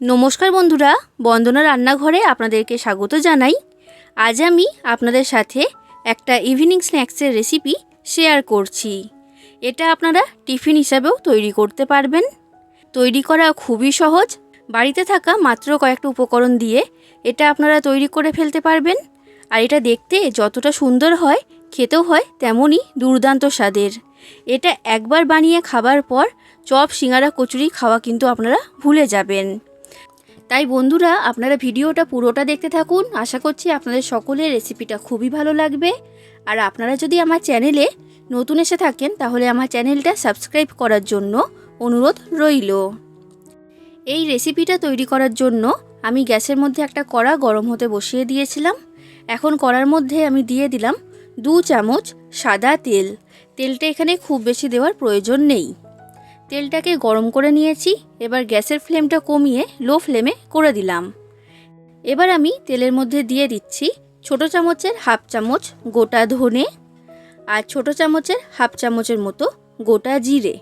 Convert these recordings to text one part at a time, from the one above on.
নমস্কার বন্ধুরা, বন্দনা রান্নাঘরে আপনাদেরকে স্বাগত জানাই। আজ আমি আপনাদের সাথে একটা ইভিনিং স্ন্যাক্সের রেসিপি শেয়ার করছি। এটা আপনারা টিফিন হিসাবেও তৈরি করতে পারবেন। তৈরি করা খুবই সহজ। বাড়িতে থাকা মাত্র কয়েকটা উপকরণ দিয়ে এটা আপনারা তৈরি করে ফেলতে পারবেন। আর এটা দেখতে যতটা সুন্দর হয়, খেতেও হয়, তেমনই দুর্দান্ত স্বাদের। এটা একবার বানিয়ে খাবার পর চপ, সিঙ্গারা, কচুরি খাওয়া কিন্তু আপনারা ভুলে যাবেন। তাই বন্ধুরা, আপনারা ভিডিওটা পুরোটা দেখতে থাকুন। আশা করছি আপনাদের সকলের রেসিপিটা খুবই ভালো লাগবে। আর আপনারা যদি আমার চ্যানেলে নতুন এসে থাকেন, তাহলে আমার চ্যানেলটা সাবস্ক্রাইব করার জন্য অনুরোধ রইল। এই রেসিপিটা তৈরি করার জন্য আমি গ্যাসের মধ্যে একটা কড়া গরম হতে বসিয়ে দিয়েছিলাম। এখন কড়ার মধ্যে আমি দিয়ে দিলাম দু চামচ সাদা তেল। তেলটা এখানে খুব বেশি দেওয়ার প্রয়োজন নেই। তেলটাকে গরম করে নিয়েছি, এবার গ্যাসের ফ্লেমটা কমিয়ে লো ফ্লেমে করে দিলাম। এবার আমি তেলের মধ্যে দিয়ে দিচ্ছি ছোট চামচের হাফ চামচ গোটা ধনে আর ছোট চামচের হাফ চামচের মতো গোটা জিরে।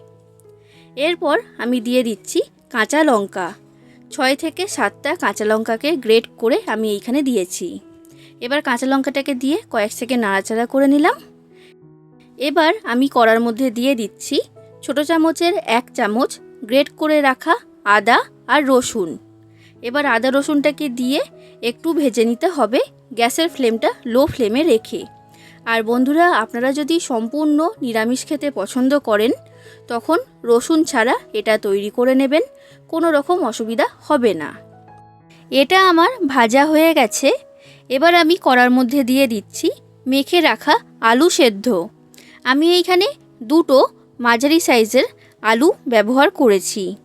এরপর আমি দিয়ে দিচ্ছি কাঁচা লঙ্কা। ছয় থেকে সাতটা কাঁচা লঙ্কাকে গ্রেট করে আমি এইখানে দিয়েছি। এবার কাঁচা লঙ্কাটাকে দিয়ে কয়েক সেকেন্ড নাড়াচাড়া করে নিলাম। এবার আমি কড়ার মধ্যে দিয়ে দিচ্ছি ছোট চামচের এক চামচ গ্রেট করে রাখা আদা আর রসুন। এবার আদা রসুনটাকে দিয়ে একটু ভেজে নিতে হবে, গ্যাসের ফ্লেমটা লো ফ্লেমে রেখে। আর বন্ধুরা, আপনারা যদি সম্পূর্ণ নিরামিষ খেতে পছন্দ করেন, তখন রসুন ছাড়া এটা তৈরি করে নেবেন, কোনো রকম অসুবিধা হবে না। এটা আমার ভাজা হয়ে গেছে। এবার আমি কড়ার মধ্যে দিয়ে দিচ্ছি মেখে রাখা আলু সেদ্ধ। আমি এইখানে দুটো মাঝারি সাইজের আলু ব্যবহার করেছি।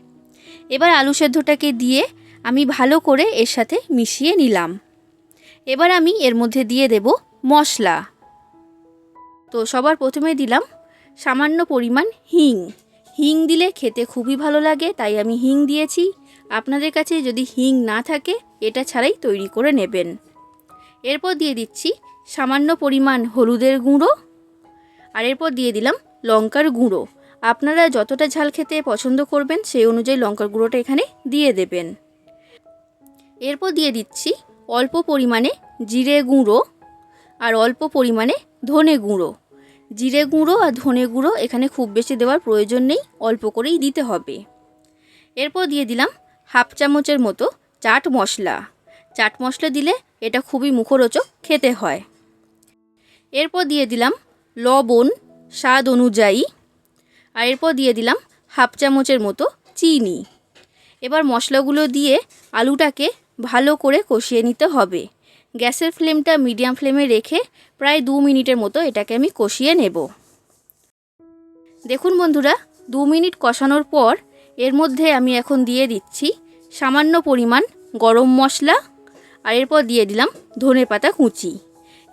এবার আলু সেদ্ধটাকে দিয়ে আমি ভালো করে এর সাথে মিশিয়ে নিলাম। এবার আমি এর মধ্যে দিয়ে দেব মশলা। তো সবার প্রথমে দিলাম সামান্য পরিমাণ হিং। হিং দিলে খেতে খুবই ভালো লাগে, তাই আমি হিং দিয়েছি। আপনাদের কাছে যদি হিং না থাকে, এটা ছাড়াই তৈরি করে নেবেন। এরপর দিয়ে দিচ্ছি সামান্য পরিমাণ হলুদের গুঁড়ো। আর এরপর দিয়ে দিলাম লঙ্কার গুঁড়ো। আপনারা যতটা ঝাল খেতে পছন্দ করবেন, সেই অনুযায়ী লঙ্কার গুঁড়োটা এখানে দিয়ে দেবেন। এরপর দিয়ে দিচ্ছি অল্প পরিমাণে জিরে গুঁড়ো আর অল্প পরিমাণে ধনে গুঁড়ো। জিরে গুঁড়ো আর ধনে গুঁড়ো এখানে খুব বেশি দেওয়ার প্রয়োজন নেই, অল্প করেই দিতে হবে। এরপর দিয়ে দিলাম হাফ চামচের মতো চাট মশলা। চাট মশলা দিলে এটা খুবই মুখরোচক খেতে হয়। এরপর দিয়ে দিলাম লবণ স্বাদ অনুযায়ী। আর এরপর দিয়ে দিলাম হাফ চামচের মতো চিনি। এবার মশলাগুলো দিয়ে আলুটাকে ভালো করে কষিয়ে নিতে হবে। গ্যাসের ফ্লেমটা মিডিয়াম ফ্লেমে রেখে প্রায় দু মিনিটের মতো এটাকে আমি কষিয়ে নেব। দেখুন বন্ধুরা, দু মিনিট কষানোর পর এর মধ্যে আমি এখন দিয়ে দিচ্ছি সামান্য পরিমাণ গরম মশলা। আর এরপর দিয়ে দিলাম ধনে পাতা কুচি।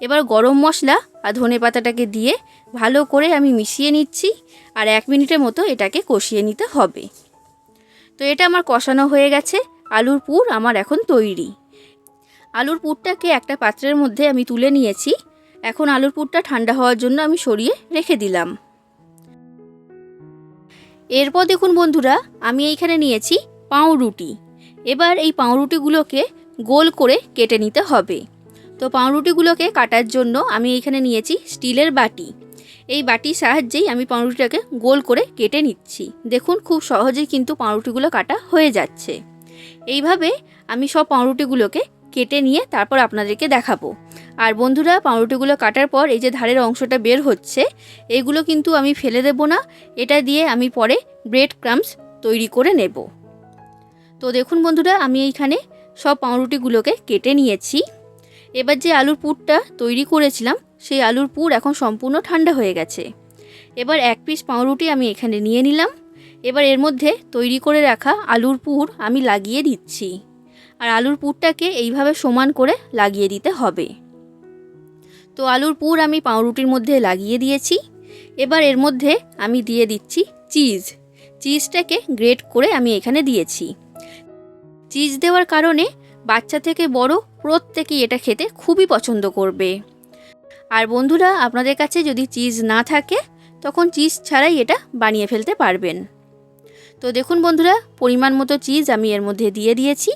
এবার গরম মশলা আর ধনে পাতাটাকে দিয়ে ভালো করে আমি মিশিয়ে নিচ্ছি আর এক মিনিটের মতো এটাকে কষিয়ে নিতে হবে। তো এটা আমার কষানো হয়ে গেছে, আলুর পুর আমার এখন তৈরি। আলুর পুরটাকে একটা পাত্রের মধ্যে আমি তুলে নিয়েছি, এখন আলুর পুরটা ঠান্ডা হওয়ার জন্য আমি সরিয়ে রেখে দিলাম। এরপর দেখুন বন্ধুরা, আমি এইখানে নিয়েছি পাউরুটি। এবার এই পাউরুটিগুলোকে গোল করে কেটে নিতে হবে। তো পাউরুটিগুলোকে কাটার জন্য আমি এইখানে নিয়েছি স্টিলের বাটি। এই বাটির সাহায্যেই আমি পাউরুটিটাকে গোল করে কেটে নিচ্ছি। দেখুন খুব সহজেই কিন্তু পাউরুটিগুলো কাটা হয়ে যাচ্ছে। এইভাবে আমি সব পাউরুটিগুলোকে কেটে নিয়ে তারপর আপনাদেরকে দেখাবো। আর বন্ধুরা, পাউরুটিগুলো কাটার পর এই যে ধারের অংশটা বের হচ্ছে এইগুলো কিন্তু আমি ফেলে দেব না। এটা দিয়ে আমি পরে ব্রেড ক্রামস তৈরি করে নেব। তো দেখুন বন্ধুরা, আমি এইখানে সব পাউরুটিগুলোকে কেটে নিয়েছি। এবার যে আলুর পুরটা তৈরি করেছিলাম, সেই আলুর পুর এখন সম্পূর্ণ ঠান্ডা হয়ে গেছে। এবার এক পিস পাউরুটি আমি এখানে নিয়ে নিলাম। এবার এর মধ্যে তৈরি করে রাখা আলুর পুর আমি লাগিয়ে দিচ্ছি। আর আলুর পুরটাকে এইভাবে সমান করে লাগিয়ে দিতে হবে। তো আলুর পুর আমি পাউরুটির মধ্যে লাগিয়ে দিয়েছি। এবার এর মধ্যে আমি দিয়ে দিচ্ছি চিজ। চিজটাকে গ্রেট করে আমি এখানে দিয়েছি। চিজ দেওয়ার কারণে বাচ্চা থেকে বড় প্রত্যেকেই এটা খেতে খুবই পছন্দ করবে। আর বন্ধুরা, আপনাদের কাছে যদি চিজ না থাকে, তখন চিজ ছাড়াই এটা বানিয়ে ফেলতে পারবেন। তো দেখুন বন্ধুরা, পরিমাণ মতো চিজ আমি এর মধ্যে দিয়ে দিয়েছি।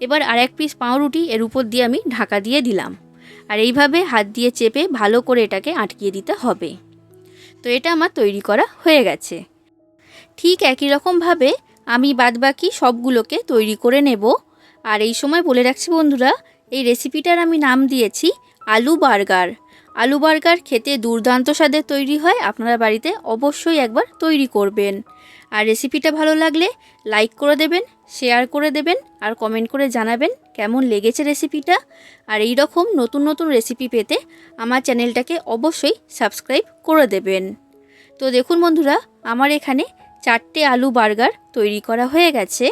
এবার আর এক পিস পাউরুটি এর উপর দিয়ে আমি ঢাকা দিয়ে দিলাম। আর এইভাবে হাত দিয়ে চেপে ভালো করে এটাকে আটকিয়ে দিতে হবে। তো এটা আমার তৈরি করা হয়ে গেছে। ঠিক একই রকমভাবে আমি বাদবাকি সবগুলোকে তৈরি করে নেব। আর এই সময় বলে রাখছি বন্ধুরা, এই রেসিপিটার আমি নাম দিয়েছি আলু বার্গার। আলু বার্গার খেতে দুর্দান্ত স্বাদের তৈরি হয়, আপনারা বাড়িতে অবশ্যই একবার তৈরি করবেন। আর রেসিপিটা ভালো লাগলে লাইক করে দেবেন শেয়ার করে দেবেন আর কমেন্ট করে জানাবেন কেমন লেগেছে রেসিপিটা আর এই রকম নতুন নতুন রেসিপি পেতে আমার চ্যানেলটাকে অবশ্যই সাবস্ক্রাইব করে দেবেন। তো দেখুন বন্ধুরা, আমার এখানে চারটে আলু বার্গার তৈরি করা হয়ে গেছে।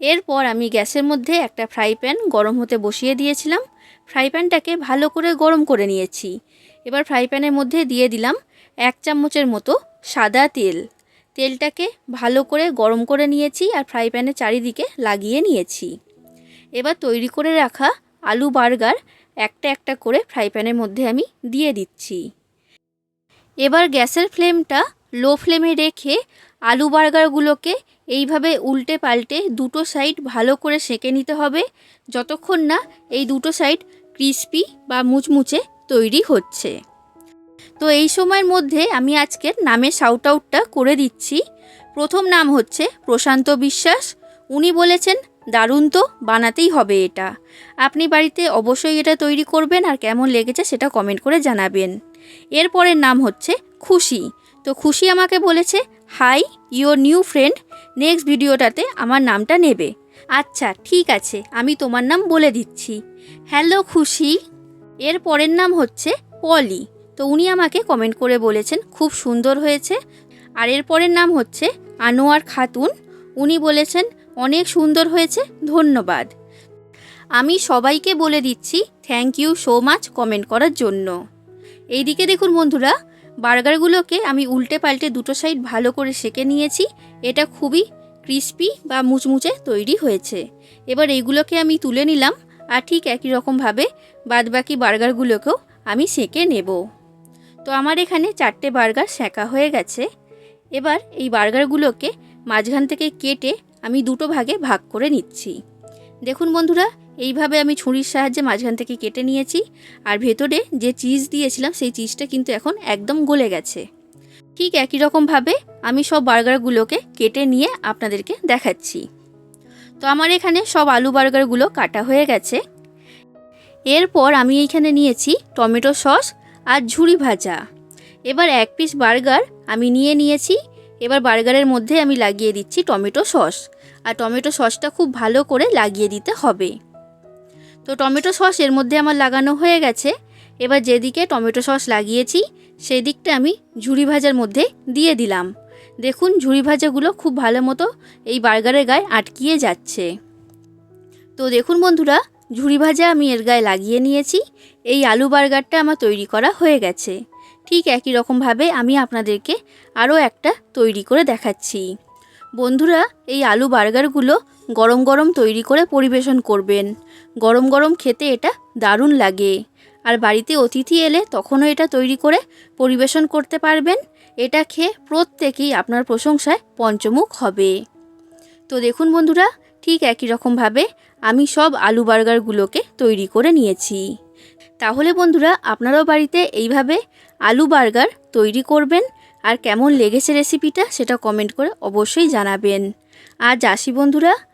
এরপর আমি গ্যাসের মধ্যে একটা ফ্রাই প্যান গরম হতে বসিয়ে দিয়েছিলাম। ফ্রাই প্যানটাকে ভালো করে গরম করে নিয়েছি। এবার ফ্রাই প্যানের মধ্যে দিয়ে দিলাম এক চামচের মতো সাদা তেল। তেলটাকে ভালো করে গরম করে নিয়েছি আর ফ্রাই প্যানের চারিদিকে লাগিয়ে নিয়েছি। এবার তৈরি করে রাখা আলু বার্গার একটা একটা করে ফ্রাই প্যানের মধ্যে আমি দিয়ে দিচ্ছি। এবার গ্যাসের ফ্লেমটা লো ফ্লেমে রেখে আলু বার্গারগুলোকে এইভাবে উল্টে পাল্টে দুটো সাইড ভালো করে সেঁকে নিতে হবে, যতক্ষণ না এই দুটো সাইড ক্রিস্পি বা মুচমুচে তৈরি হচ্ছে। তো এই সময়ের মধ্যে আমি আজকের নামের শাউট আউটটা করে দিচ্ছি। প্রথম নাম হচ্ছে প্রশান্ত বিশ্বাস। উনি বলেছেন, দারুণ তো, বানাতেই হবে এটা। আপনি বাড়িতে অবশ্যই এটা তৈরি করবেন আর কেমন লেগেছে সেটা কমেন্ট করে জানাবেন। এরপরের নাম হচ্ছে খুশি। তো খুশি আমাকে বলেছে hi your new friend next ভিডিওটাতে আমার নামটা নেবে। আচ্ছা ঠিক আছে, আমি তোমার নাম বলে দিচ্ছি। হ্যালো খুশি। এর পরের নাম হচ্ছে পলি। তো উনি আমাকে কমেন্ট করে বলেছেন, খুব সুন্দর হয়েছে। আর এর পরের নাম হচ্ছে আনোয়ার খাতুন। উনি বলেছেন, অনেক সুন্দর হয়েছে, ধন্যবাদ। আমি সবাইকে বলে দিচ্ছি thank you so much comment করার জন্য। এইদিকে দেখুন বন্ধুরা বার্গারগুলোকে আমি উল্টে পাল্টে দুটো সাইড ভালো করে সেকে নিয়েছি। এটা খুবই ক্রিস্পি বা মুচমুচে তৈরি হয়েছে। এবার এইগুলোকে আমি তুলে নিলাম আর ঠিক একই রকমভাবে বাদবাকি বার্গারগুলোকেও আমি সেকে নেব। তো আমার এখানে চারটে বার্গার সেঁকা হয়ে গেছে। এবার এই বার্গারগুলোকে মাঝখান থেকে কেটে আমি দুটো ভাগে ভাগ করে নিচ্ছি। দেখুন বন্ধুরা এইভাবে আমি ছুরির সাহায্যে মাঝখান থেকে কেটে নিয়েছি আর ভেতরে যে চিজ দিয়েছিলাম সেই চিজটা কিন্তু এখন একদম গলে গেছে। ঠিক একই রকমভাবে আমি সব বার্গারগুলোকে কেটে নিয়ে আপনাদেরকে দেখাচ্ছি। তো আমার এখানে সব আলু বার্গারগুলো কাটা হয়ে গেছে। এরপর আমি এইখানে নিয়েছি টমেটো সস আর ঝুড়ি ভাজা। এবার এক পিস বার্গার আমি নিয়ে নিয়েছি। এবার বার্গারের মধ্যে আমি লাগিয়ে দিচ্ছি টমেটো সস। আর টমেটো সসটা খুব ভালো করে লাগিয়ে দিতে হবে। তো টমেটো সস এর মধ্যে আমার লাগানো হয়ে গেছে। এবার যেদিকে টমেটো সস লাগিয়েছি সেই দিকটা আমি ঝুড়ি ভাজার মধ্যে দিয়ে দিলাম। দেখুন ঝুড়ি ভাজাগুলো খুব ভালো মতো এই বার্গারের গায়ে আটকিয়ে যাচ্ছে। তো দেখুন বন্ধুরা ঝুড়ি ভাজা আমি এর গায়ে লাগিয়ে নিয়েছি। এই আলু বার্গারটা আমার তৈরি করা হয়ে গেছে। ঠিক একই রকমভাবে আমি আপনাদেরকে আরও একটা তৈরি করে দেখাচ্ছি। বন্ধুরা, এই আলু বার্গারগুলো গরম গরম তৈরি করে পরিবেশন করবেন। গরম গরম খেতে এটা দারুণ লাগে। আর বাড়িতে অতিথি এলে তখনও এটা তৈরি করে পরিবেশন করতে পারবেন। এটা খেয়ে প্রত্যেকেই আপনার প্রশংসায় পঞ্চমুখ হবে। তো দেখুন বন্ধুরা, ঠিক একই রকমভাবে আমি সব আলু বার্গারগুলোকে তৈরি করে নিয়েছি। তাহলে বন্ধুরা, আপনারাও বাড়িতে এইভাবে আলু বার্গার তৈরি করবেন। আর কেমন লেগেছে রেসিপিটা সেটা কমেন্ট করে অবশ্যই জানাবেন। আর যাসি বন্ধুরা